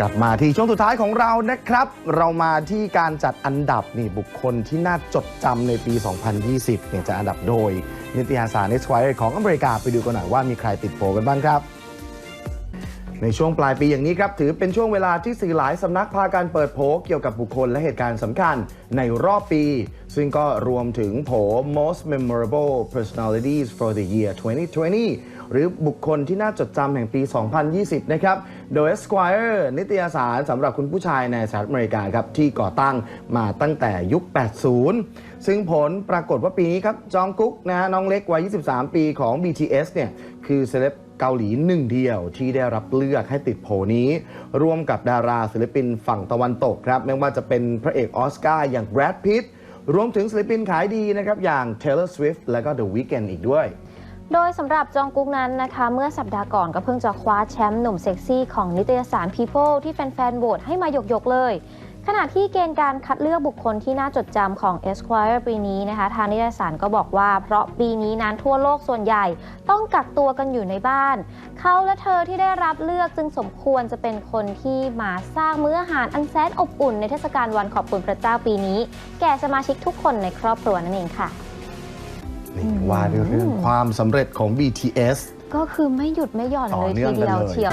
กลับมาที่ช่วงสุดท้ายของเรานะครับ เรามาที่การจัดอันดับนี่บุคคลที่น่าจดจำในปี 2020เนี่ยจะอันดับโดย นิตยสาร Esquire ของอเมริกาไปดูกันหน่อยว่ามีใครติดโผกันบ้างครับ ในช่วงปลายปีอย่างนี้ครับถือเป็นช่วงเวลาที่สื่อหลายสำนักพาการเปิดโผเกี่ยวกับบุคคลและเหตุการณ์สำคัญในรอบปี ซึ่งก็รวมถึงโผ most memorable personalities for the year 2020 หรือบุคคลที่น่าจดจำแห่งปี 2020 นะครับ โดย Esquire นิตยสารสำหรับคุณผู้ชายในสหรัฐอเมริกาครับ ที่ก่อตั้งมาตั้งแต่ยุค 80 ซึ่งผลปรากฏว่าปีนี้ครับจองกุ๊กนะฮะน้องเล็กวัย 23 ปีของ BTS เนี่ยคือเซเลบ เกาหลีหนึ่งเดียวที่ได้รับเลือกให้ติดโผนี้ ร่วมกับดาราศิลปินฝั่งตะวันตกครับไม่ว่าจะเป็นพระเอกออสการ์อย่างแบรดพิตต์รวมถึงศิลปินขายดีนะครับอย่าง Taylor Swift และก็ The Weeknd อีกด้วยโดยสำหรับจองกุ๊กนั้นนะคะ เมื่อสัปดาห์ก่อนก็เพิ่งจะคว้าแชมป์หนุ่มเซ็กซี่ของนิตยสาร People ที่แฟนๆโหวตให้มาหยกๆเลย ขณะที่เกณฑ์การคัดเลือกบุคคลที่น่าจดจำของ Esquire ปีนี้นะคะ ทางนิตยสารก็บอกว่า เพราะปีนี้นั้นทั่วโลกส่วนใหญ่ ต้องกักตัวกันอยู่ในบ้าน เขาและเธอที่ได้รับเลือกจึงสมควรจะเป็นคนที่มาสร้างมื้ออาหารอันแสนอบอุ่นในเทศกาลวันขอบคุณพระเจ้าปีนี้ แก่สมาชิกทุกคนในครอบครัวนั่นเองค่ะนี่ว่าด้วยเรื่องความสำเร็จของ BTS ก็คือไม่หยุดไม่หย่อนต่อเลยเนื่ทีองกันเดียวเลยเชียว